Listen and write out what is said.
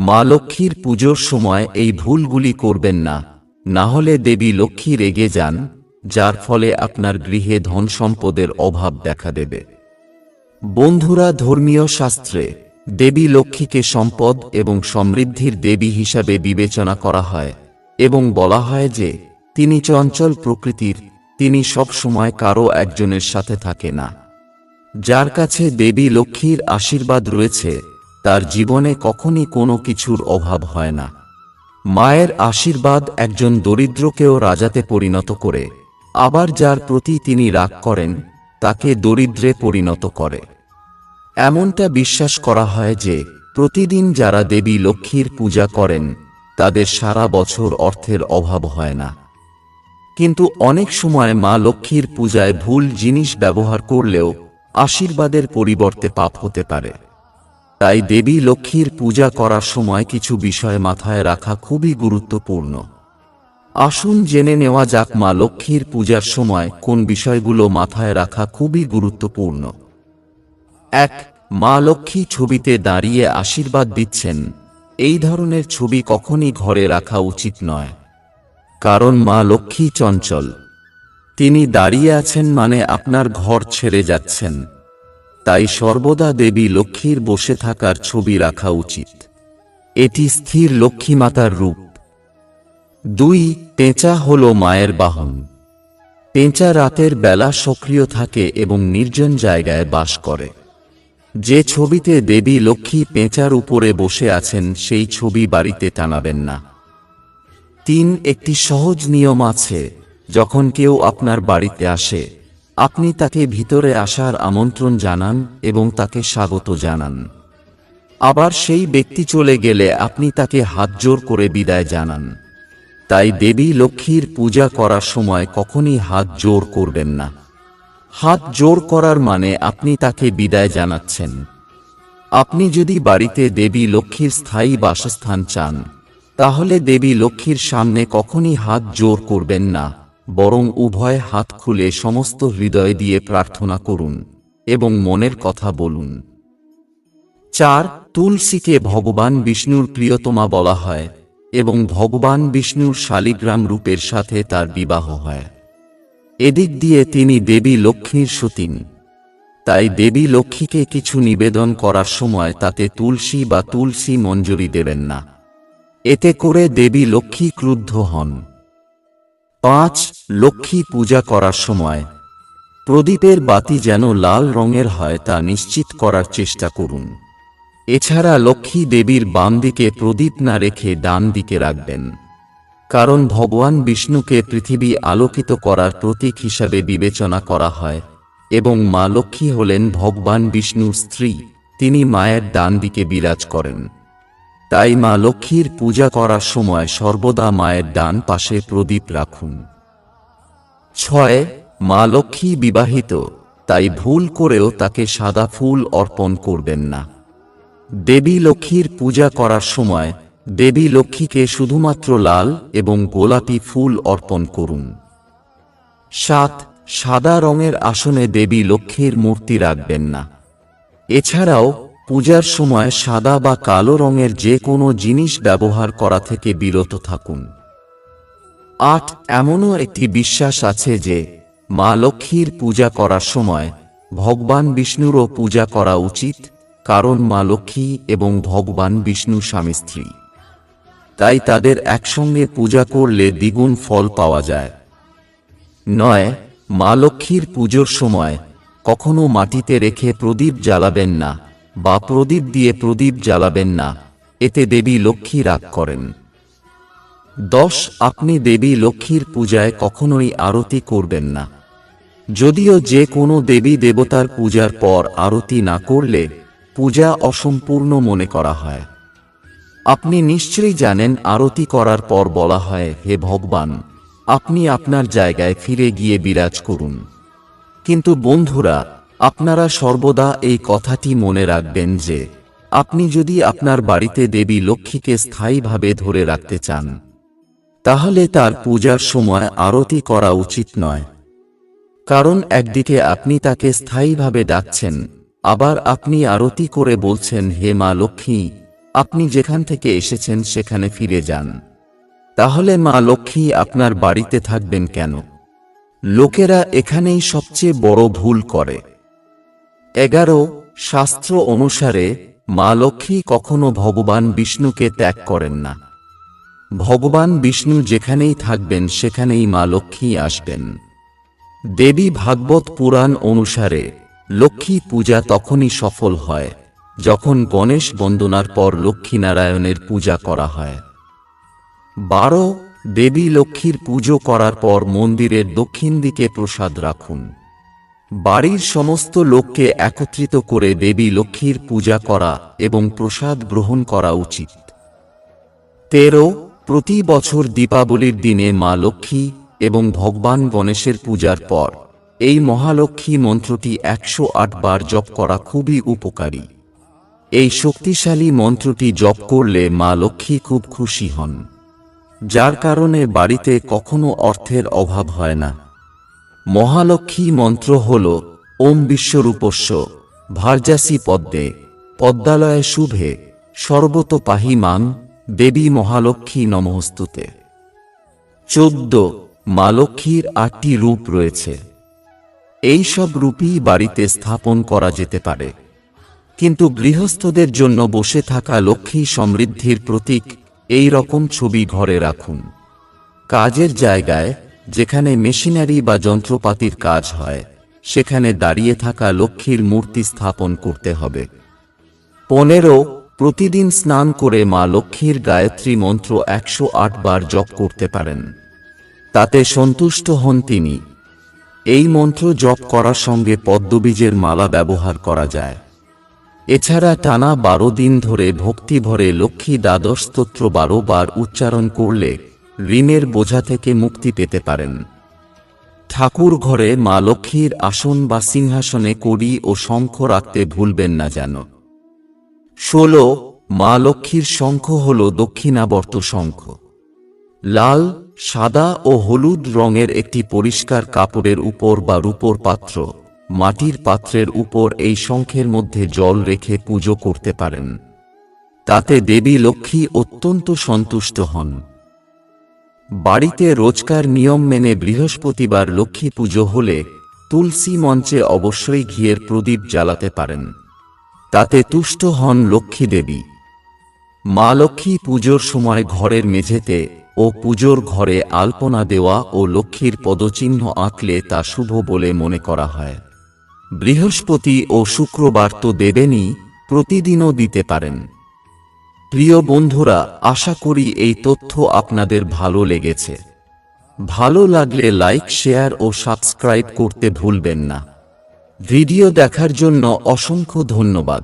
মা লক্ষ্মীর পুজোর সময় এই ভুলগুলি করবেন না। না হলে দেবী লক্ষ্মী রেগে যান, যার ফলে আপনার গৃহে ধন সম্পদের অভাব দেখা দেবে। বন্ধুরা, ধর্মীয় শাস্ত্রে দেবী লক্ষ্মীকে সম্পদ এবং সমৃদ্ধির দেবী হিসাবে বিবেচনা করা হয় এবং বলা হয় যে, তিনি চঞ্চল প্রকৃতির, তিনি সবসময় কারও একজনের সাথে থাকে না। যার কাছে দেবী লক্ষ্মীর আশীর্বাদ রয়েছে তার জীবনে কখনই কোনো কিছুর অভাব হয় না। মায়ের আশীর্বাদ একজন দরিদ্রকেও রাজাতে পরিণত করে। আবার যার প্রতি তিনি রাগ করেন, তাকে দরিদ্রে পরিণত করে। এমনটা বিশ্বাস করা হয় যে, প্রতিদিন যারা দেবী লক্ষ্মীর পূজা করেন, তাদের সারা বছর অর্থের অভাব হয় না। কিন্তু অনেক সময় মা লক্ষ্মীর পূজায় ভুল জিনিস ব্যবহার করলেও আশীর্বাদের পরিবর্তে পাপ হতে পারে। তাই দেবী লক্ষ্মীর পূজা করার সময় কিছু বিষয় মাথায় রাখা খুবই গুরুত্বপূর্ণ। আসুন জেনে নেওয়া যাক মা লক্ষ্মীর পূজার সময় কোন বিষয়গুলো মাথায় রাখা খুবই গুরুত্বপূর্ণ। এক, মা লক্ষ্মী ছবিতে দাঁড়িয়ে আশীর্বাদ দিচ্ছেন। এই ধরনের ছবি কখনই ঘরে রাখা উচিত নয়। কারণ মা লক্ষ্মী চঞ্চল। তিনি দাঁড়িয়ে আছেন মানে আপনার ঘর ছেড়ে যাচ্ছেন। তাই সর্বদা দেবী লক্ষ্মীর বসে থাকার ছবি রাখা উচিত। এটি স্থির লক্ষ্মী মাতার রূপ। দুই পেঁচা হল মায়ের বাহন। পেঁচা রাতের বেলা সক্রিয় থাকে এবং নির্জন জায়গায় বাস করে। যে ছবিতে দেবী লক্ষ্মী পেঁচার উপরে বসে আছেন, সেই ছবি বাড়িতে টানাবেন না। তিন, একটি সহজ নিয়ম আছে, যখন কেউ আপনার বাড়িতে আসে আপনি তাকে ভিতরে আসার আমন্ত্রণ জানান এবং তাকে স্বাগত জানান। আবার সেই ব্যক্তি চলে গেলে আপনি তাকে হাত জোর করে বিদায় জানান। তাই দেবী লক্ষ্মীর পূজা করার সময় কখনই হাত জোর করবেন না। হাত জোর করার মানে আপনি তাকে বিদায় জানাচ্ছেন। আপনি যদি বাড়িতে দেবী লক্ষ্মীর স্থায়ী বাসস্থান চান, তাহলে দেবী লক্ষ্মীর সামনে কখনই হাত জোর করবেন না। বরং উভয় হাত খুলে সমস্ত হৃদয় দিয়ে প্রার্থনা করুন এবং মনের কথা বলুন। চার, তুলসীকে ভগবান বিষ্ণুর প্রিয়তমা বলা হয় এবং ভগবান বিষ্ণুর শালিগ্রাম রূপের সাথে তার বিবাহ হয়। এদিক দিয়ে তিনি দেবী লক্ষ্মীর সতীন। তাই দেবী লক্ষ্মীকে কিছু নিবেদন করার সময় তাতে তুলসী বা তুলসী মঞ্জুরি দেবেন না। এতে করে দেবী লক্ষ্মী ক্রুদ্ধ হন। পাঁচ, লক্ষ্মী পূজা করার সময়। প্রদীপের বাতি যেন লাল রঙের হয় তা নিশ্চিত করার চেষ্টা করুন। এছাড়া লক্ষ্মী দেবীর বাম দিকে প্রদীপ না রেখে ডান দিকে রাখবেন। কারণ ভগবান বিষ্ণুকে পৃথিবী আলোকিত করার প্রতীক হিসাবে বিবেচনা করা হয় এবং মা লক্ষ্মী হলেন ভগবান বিষ্ণুর স্ত্রী, তিনি মায়ের ডান দিকে বিরাজ করেন। তাই মা লক্ষ্মীর পূজা করার সময় সর্বদা মায়ের ডান পাশে প্রদীপ রাখুন। ছয়, মা লক্ষ্মী বিবাহিত, তাই ভুল করেও তাকে সাদা ফুল অর্পণ করবেন না। দেবী লক্ষ্মীর পূজা করার সময় দেবী লক্ষ্মীকে শুধুমাত্র লাল এবং গোলাপি ফুল অর্পণ করুন। সাত, সাদা রঙের আসনে দেবী লক্ষ্মীর মূর্তি রাখবেন না। এছাড়াও পূজার সময় সাদা বা কালো রঙের যে কোনো জিনিস ব্যবহার করা থেকে বিরত থাকুন। আট, এমনও একটি বিশ্বাস আছে যে, মা লক্ষ্মীর পূজা করার সময় ভগবান বিষ্ণুরও পূজা করা উচিত, কারণ মা লক্ষ্মী এবং ভগবান বিষ্ণু স্বামী স্ত্রী। তাই তাদের একসঙ্গে পূজা করলে দ্বিগুণ ফল পাওয়া যায়। নয়, মা লক্ষ্মীর পুজোর সময় কখনো মাটিতে রেখে প্রদীপ জ্বালাবেন না। বা প্রদীপ দিয়ে প্রদীপ জ্বালাবেন না, এতে দেবী লক্ষ্মী রাগ করেন। দশ, আপনি দেবী লক্ষ্মীর পূজায় কখনোই আরতি করবেন না। যদিও যে কোনো দেবী দেবতার পূজার পর আরতি না করলে পূজা অসম্পূর্ণ মনে করা হয়। আপনি নিশ্চয়ই জানেন আরতি করার পর বলা হয়, হে ভগবান, আপনি আপনার জায়গায় ফিরে গিয়ে বিরাজ করুন। কিন্তু বন্ধুরা আপনারা সর্বদা এই কথাটি মনে রাখবেন যে, আপনি যদি আপনার বাড়িতে দেবী লক্ষ্মীকে স্থায়ীভাবে ধরে রাখতে চান, তাহলে তার পূজার সময় আরতি করা উচিত নয়। কারণ একদিকে আপনি তাকে স্থায়ীভাবে ডাকছেন, আবার আপনি আরতি করে বলছেন, হে মা লক্ষ্মী, আপনি যেখান থেকে এসেছেন সেখানে ফিরে যান। তাহলে মা লক্ষ্মী আপনার বাড়িতে থাকবেন কেন? লোকেরা এখানেই সবচেয়ে বড় ভুল করে। এগারো, শাস্ত্র অনুসারে, মা লক্ষ্মী কখনো ভগবান বিষ্ণুকে ত্যাগ করেন না। ভগবান বিষ্ণু যেখানেই থাকবেন, সেখানেই মা লক্ষ্মী আসবেন। দেবী ভাগবত পুরাণ অনুসারে, লক্ষ্মী পূজা তখনই সফল হয়, যখন গণেশ বন্দনার পর লক্ষ্মীনারায়ণের পূজা করা হয়। বারো, দেবী লক্ষ্মীর পুজো করার পর মন্দিরের দক্ষিণ দিকে প্রসাদ রাখুন। বাড়ির সমস্ত লোককে একত্রিত করে দেবী লক্ষ্মীর পূজা করা এবং প্রসাদ গ্রহণ করা উচিত। তেরো, প্রতি বছর দীপাবলির দিনে মা লক্ষ্মী এবং ভগবান গণেশের পূজার পর এই মহালক্ষ্মী মন্ত্রটি একশো আট বার জপ করা খুবই উপকারী। এই শক্তিশালী মন্ত্রটি জপ করলে মা লক্ষ্মী খুব খুশি হন, যার কারণে বাড়িতে কখনো অর্থের অভাব হয় না। মহালক্ষ্মী মন্ত্র হল, ওম বিশ্বরূপস্য, ভার্যাসি পদ্মে, পদ্মালয়ে শুভে, সর্বত পাহি মান দেবী মহালক্ষ্মী নমস্তুতে। চোদ্দ, মা লক্ষ্মীর আটটি রূপ রয়েছে। এই সব রূপই বাড়িতে স্থাপন করা যেতে পারে। কিন্তু গৃহস্থদের জন্য বসে থাকা লক্ষ্মী সমৃদ্ধির প্রতীক এই রকম ছবি ঘরে রাখুন। কাজের জায়গায় যেখানে মেশিনারি বা যন্ত্রপাতির কাজ হয়, সেখানে দাঁড়িয়ে থাকা লক্ষ্মীর মূর্তি স্থাপন করতে হবে। পনেরো, প্রতিদিন স্নান করে মা লক্ষ্মীর গায়ত্রী মন্ত্র একশো আট বার জপ করতে পারেন। তাতে সন্তুষ্ট হন তিনি। এই মন্ত্র জপ করার সঙ্গে পদ্মবীজের মালা ব্যবহার করা যায়। এছাড়া টানা বারো দিন ধরে ভক্তি ভরে লক্ষ্মী দ্বাদশ স্তোত্র বারো বার উচ্চারণ করলে ঋণের বোঝা থেকে মুক্তি পেতে পারেন। ঠাকুর ঘরে মা লক্ষ্মীর আসন বা সিংহাসনে কড়ি ও শঙ্খ রাখতে ভুলবেন না যেন। ষোলো, মা লক্ষ্মীর শঙ্খ হল দক্ষিণাবর্ত শঙ্খ। লাল, সাদা ও হলুদ রঙের একটি পরিষ্কার কাপড়ের উপর বা রূপোর পাত্র, মাটির পাত্রের উপর এই শঙ্খের মধ্যে জল রেখে পুজো করতে পারেন। তাতে দেবী লক্ষ্মী অত্যন্ত সন্তুষ্ট হন। বাড়িতে রোজকার নিয়ম মেনে বৃহস্পতিবার লক্ষ্মী পুজো হলে তুলসী মঞ্চে অবশ্যই ঘিয়ের প্রদীপ জ্বালাতে পারেন। তাতে তুষ্ট হন লক্ষ্মী দেবী। মা লক্ষ্মী পুজোর সময় ঘরের মেঝেতে ও পুজোর ঘরে আলপনা দেওয়া ও লক্ষ্মীর পদচিহ্ন আঁকলে তা শুভ বলে মনে করা হয়। বৃহস্পতি ও শুক্রবার তো দেবেনই, প্রতিদিনও দিতে পারেন। প্রিয় বন্ধুরা, আশা করি এই তথ্য আপনাদের ভালো লেগেছে। ভালো লাগলে লাইক, শেয়ার ও সাবস্ক্রাইব করতে ভুলবেন না। ভিডিও দেখার জন্য অসংখ্য ধন্যবাদ।